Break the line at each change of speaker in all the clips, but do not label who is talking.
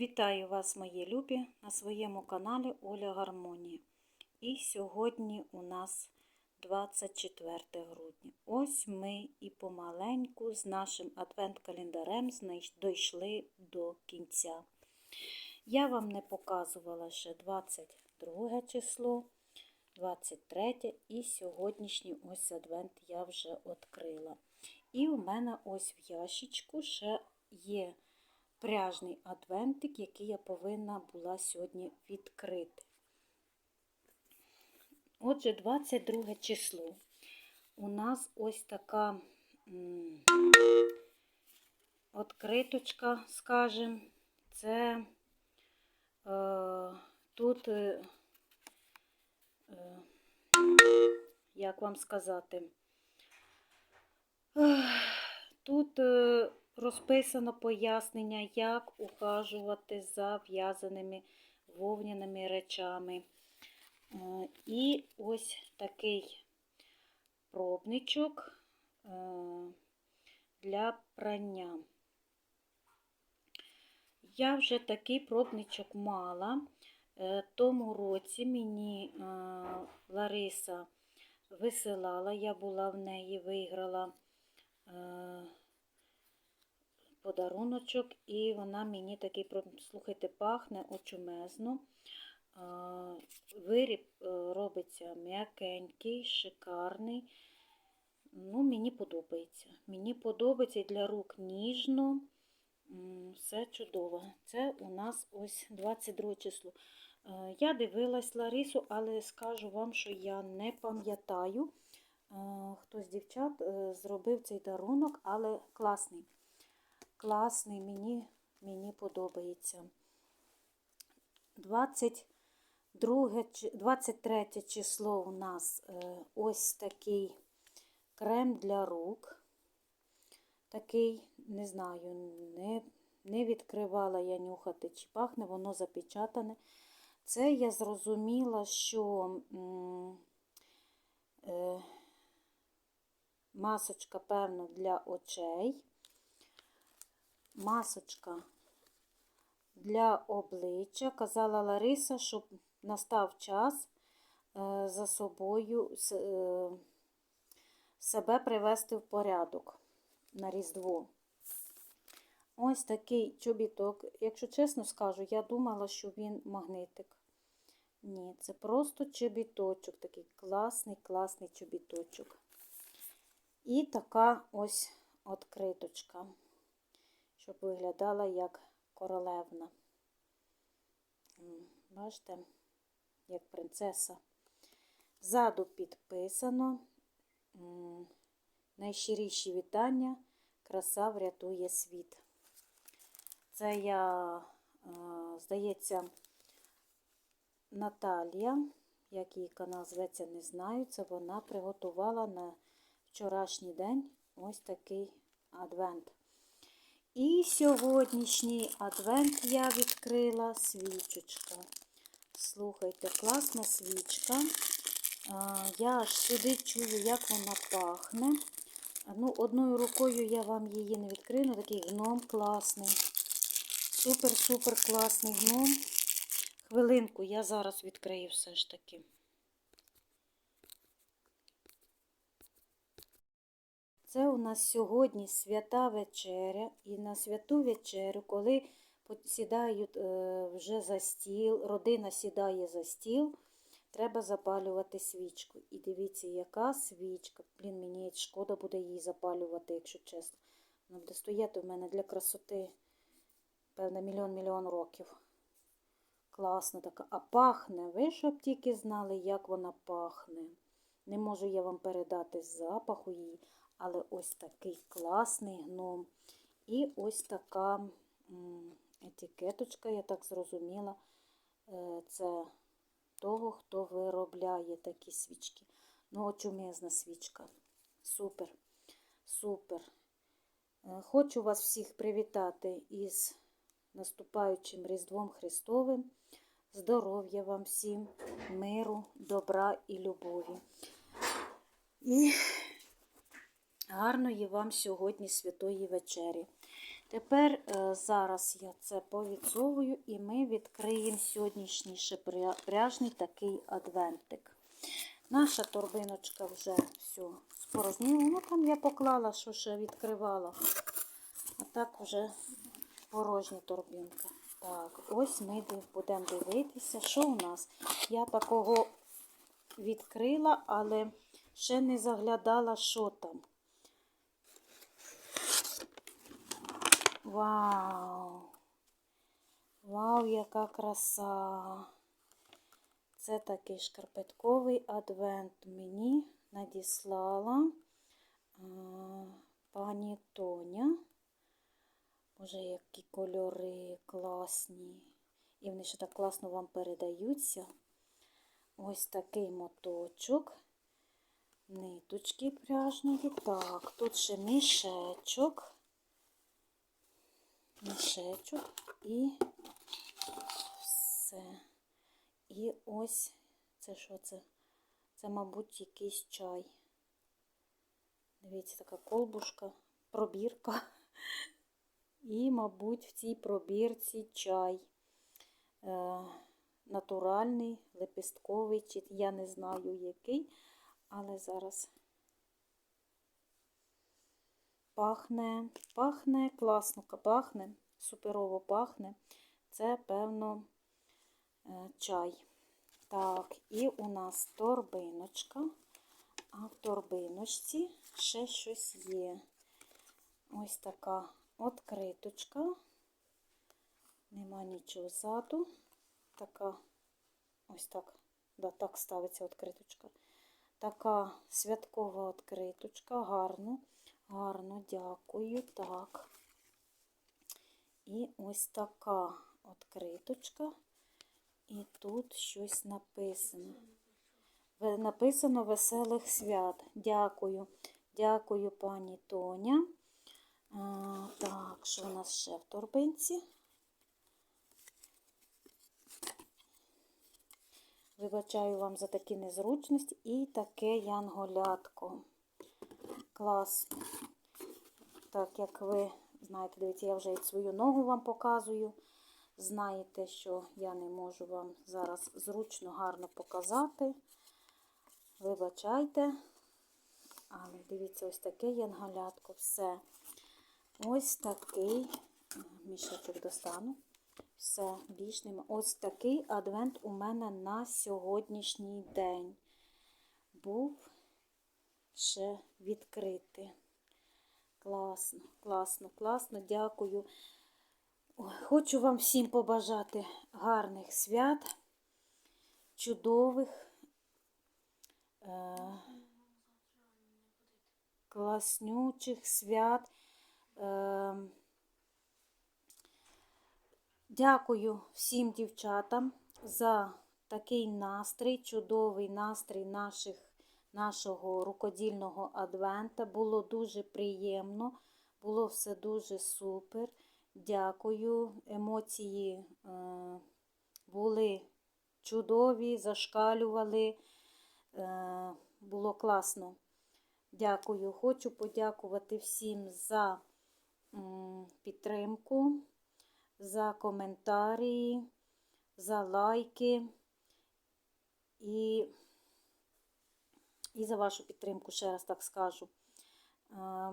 Ютубі на своєму каналі Оля Гармонія. І сьогодні у нас 24 грудня. Ось ми і помаленьку з нашим адвент-календарем дійшли до кінця. Я вам не показувала ще 22 число, 23 і сьогоднішній ось адвент я вже відкрила. І у мене ось в ящичку ще є пряжний адвентик, який я повинна була сьогодні відкрити. Отже, 22 число. У нас ось така відкриточка, скажем, це е, тут, е, е, як вам сказати, Тут е, розписано пояснення, як ухажувати за в'язаними вовняними речами. Е, І ось такий пробничок е, для прання. Я вже такий пробничок мала. Е, Тому році мені Лариса висилала, я була в неї, виграла подаруночок, і вона мені такий, слухайте, пахне очумезно. Виріб е, робиться м'якенький, шикарний. Ну, мені подобається. Мені подобається і для рук ніжно. Все чудово. Це у нас ось 22 число. Е, Я дивилась Ларису, але скажу вам, що я не пам'ятаю. Е, Хто з дівчат зробив цей дарунок, але класний. Класний, мені, мені подобається. 22, 23 число у нас е, ось такий крем для рук. Такий, не знаю, не, не відкривала я нюхати, чи пахне, воно запечатане. Це я зрозуміла, що е, масочка, певно, для очей, масочка для обличчя. Казала Лариса, щоб настав час е, за собою е, себе привести в порядок на Різдво. Ось такий чобіток. Якщо чесно скажу, я думала, що він магнитик. Ні, це просто чобіточок, такий класний, класний чобіточок. І така ось відкриточка, щоб виглядала як королевна. Бачите, як принцеса. Ззаду підписано. Найщиріші вітання. Краса врятує світ. Це я, е, здається, Наталія, як її канал зветься, не знаю. Це вона приготувала на вчорашній день ось такий адвент. І сьогоднішній адвент я відкрила свічечка. Слухайте, класна свічка. Я аж сюди чую, як вона пахне. Ну, Одною рукою я вам її не відкрию, такий гном класний. Супер-супер класний гном. Хвилинку, я зараз відкрию все ж таки. Це у нас сьогодні свята вечеря, і на святу вечерю, коли сідають е, вже за стіл, родина сідає за стіл, треба запалювати свічку. І дивіться, яка свічка. Блін, мені шкода буде її запалювати, якщо чесно. Вона буде стояти в мене для красоти, певно, мільйон-мільйон років. Класна така. А пахне, ви щоб тільки знали, як вона пахне. Не можу я вам передати запаху її, але ось такий класний гном. І ось така етикеточка, я так зрозуміла, е, це того, хто виробляє такі свічки. Ну, очумезна свічка. Супер, супер. Е, Хочу вас всіх привітати із наступаючим Різдвом Христовим. Здоров'я вам всім, миру, добра і любові. І гарної вам сьогодні святої вечері. Тепер е, зараз я це повідсовую і ми відкриємо сьогоднішній ще пря- пряжний такий адвентик. Наша торбиночка вже все спорожніла. Ну там я поклала, що ще відкривала. А так вже порожня торбинка. Так, ось ми будемо дивитися, що у нас. Я такого відкрила, але ще не заглядала, що там. Вау! Вау, яка краса! Це такий шкарпетковий адвент мені надіслала а, пані Тоня. Боже, які кольори класні. І вони ще так класно вам передаються. Ось такий моточок. Ниточки пряжної. Так, тут ще мішечок. Мішечок і все. І ось це що це? Це, мабуть, якийсь чай. Дивіться, така колбушка, пробірка. І, мабуть, в цій пробірці чай. Е, натуральний, лепестковий, чи я не знаю який, але зараз пахне, пахне, класно пахне, суперово пахне. Це, певно, е, чай. Так, і у нас торбиночка, а в торбиночці ще щось є. Ось така откриточка. Нема нічого ззаду. Така, ось так, да, так ставиться откриточка. Така святкова откриточка. Гарно, гарно, дякую. Так. І ось така откриточка. І тут щось написано. Написано веселих свят. Дякую. Дякую, пані Тоня. Так, що у нас ще в торбинці? Вибачаю вам за такі незручності і таке янголятко. Клас. Так, як ви знаєте, дивіться, я вже свою ногу вам показую. Знаєте, що я не можу вам зараз зручно, гарно показати. Вибачайте. Але дивіться, ось таке янголятко. Все. Ось такий мішечок достану. Все, більш нема. Ось такий адвент у мене на сьогоднішній день був ще відкритий. Класно, класно, класно. Дякую. Хочу вам всім побажати гарних свят, чудових, е- класнючих свят. Е- Дякую всім дівчатам за такий настрій, чудовий настрій наших, нашого рукодільного адвента. Було дуже приємно, було все дуже супер. Дякую. Емоції е, були чудові, зашкалювали. Е, було класно. Дякую. Хочу подякувати всім за підтримку за коментарі, за лайки і, і за вашу підтримку, ще раз так скажу. Е,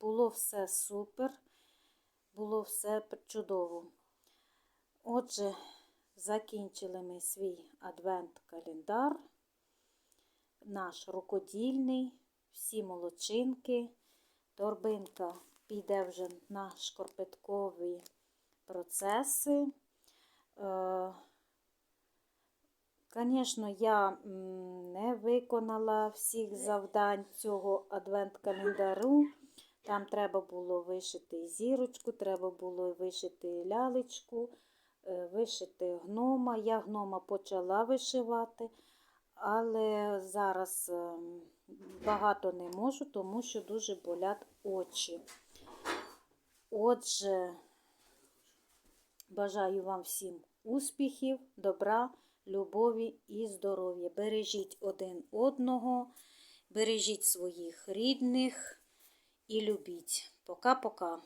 Було все супер, було все чудово. Отже, закінчили ми свій адвент-календар, наш рукодільний, всі молодчинки, торбинка піде вже на шкарпеткові процеси. Звісно, я м, не виконала всіх завдань цього адвент-календару. Там треба було вишити зірочку, треба було вишити лялечку, е, вишити гнома. Я гнома почала вишивати, але зараз ем, багато не можу, тому що дуже болять очі. Отже, бажаю вам всім успіхів, добра, любові і здоров'я. Бережіть один одного, бережіть своїх рідних і любіть. Пока-пока.